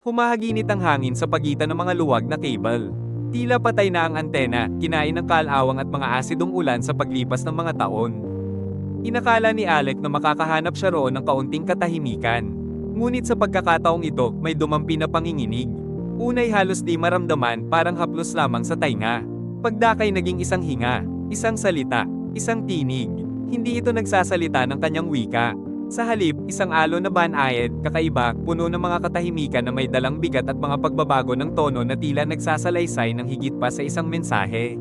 Humahaginit ang hangin sa pagitan ng mga luwag na cable. Tila patay na ang antena, kinain ng kalawang at mga asidong ulan sa paglipas ng mga taon. Inakala ni Alec na makakahanap siya roon ng kaunting katahimikan. Ngunit sa pagkakataong ito, may dumampi na panginginig. Unay halos di maramdaman, parang haplos lamang sa tainga. Pagdakay naging isang hinga, isang salita, isang tinig. Hindi ito nagsasalita ng kanyang wika. Sa halip, isang alo na banayad, kakaiba, puno ng mga katahimikan na may dalang bigat at mga pagbabago ng tono na tila nagsasalaysay ng higit pa sa isang mensahe.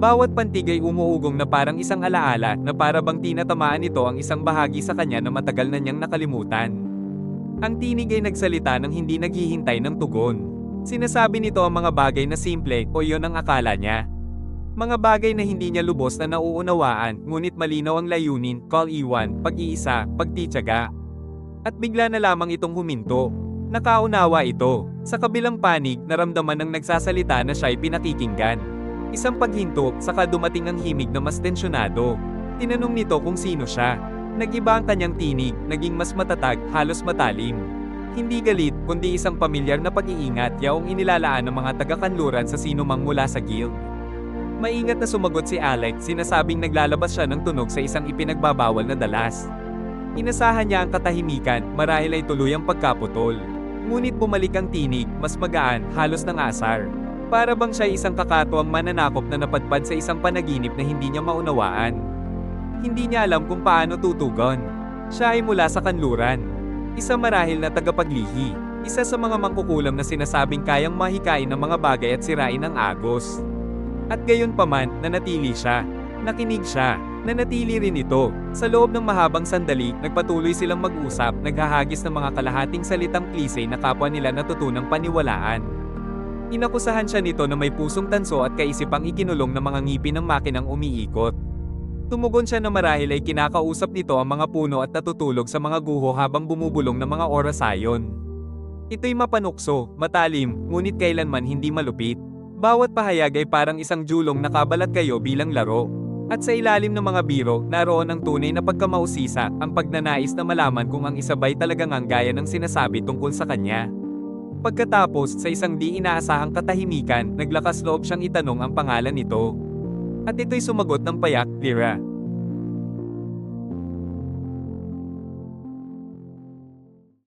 Bawat pantig ay umuugong na parang isang alaala na para bang tinatamaan nito ang isang bahagi sa kanya na matagal na niyang nakalimutan. Ang tinig ay nagsalita ng hindi naghihintay ng tugon. Sinasabi nito ang mga bagay na simple o yon ang akala niya. Mga bagay na hindi niya lubos na nauunawaan, ngunit malinaw ang layunin, call iwan, pag-iisa, pagtityaga. At bigla na lamang itong huminto. Nakaunawa ito. Sa kabilang panig, naramdaman ng nagsasalita na siya'y pinakikinggan. Isang paghinto, saka dumating ang himig na mas tensyonado. Tinanong nito kung sino siya. Nag-iba ang kanyang tinig, naging mas matatag, halos matalim. Hindi galit, kundi isang pamilyar na pag-iingat yaong inilalaan ng mga taga-kanluran sa sinumang mula sa guild. Maingat na sumagot si Alec, sinasabing naglalabas siya ng tunog sa isang ipinagbabawal na dalas. Inasahan niya ang katahimikan, marahil ay tuluyang pagkaputol. Ngunit bumalik ang tinig, mas magaan, halos ng asar. Para bang siya isang kakatuwang mananakop na napadpad sa isang panaginip na hindi niya maunawaan. Hindi niya alam kung paano tutugon. Siya ay mula sa kanluran. Isa marahil na tagapaglihi. Isa sa mga mangkukulam na sinasabing kayang mahikain ng mga bagay at sirain ang agos. At gayon paman, nanatili siya. Nakinig siya. Nanatili rin ito. Sa loob ng mahabang sandali, nagpatuloy silang mag-usap, naghahagis ng mga kalahating salitang klise na kapwa nila natutunang paniwalaan. Inakusahan siya nito na may pusong tanso at kaisipang ikinulong ng mga ngipin ng makinang umiikot. Tumugon siya na marahil ay kinakausap nito ang mga puno at natutulog sa mga guho habang bumubulong ng mga oras ayon. Ito'y mapanukso, matalim, ngunit kailanman hindi malupit. Bawat pahayag ay parang isang julong nakabalat kayo bilang laro. At sa ilalim ng mga biro, naroon ang tunay na pagkamausisa, ang pagnanais na malaman kung ang isabay talagang ang gaya ng sinasabi tungkol sa kanya. Pagkatapos, sa isang di inaasahang katahimikan, naglakas loob siyang itanong ang pangalan nito. At ito'y sumagot ng payak, Lyra.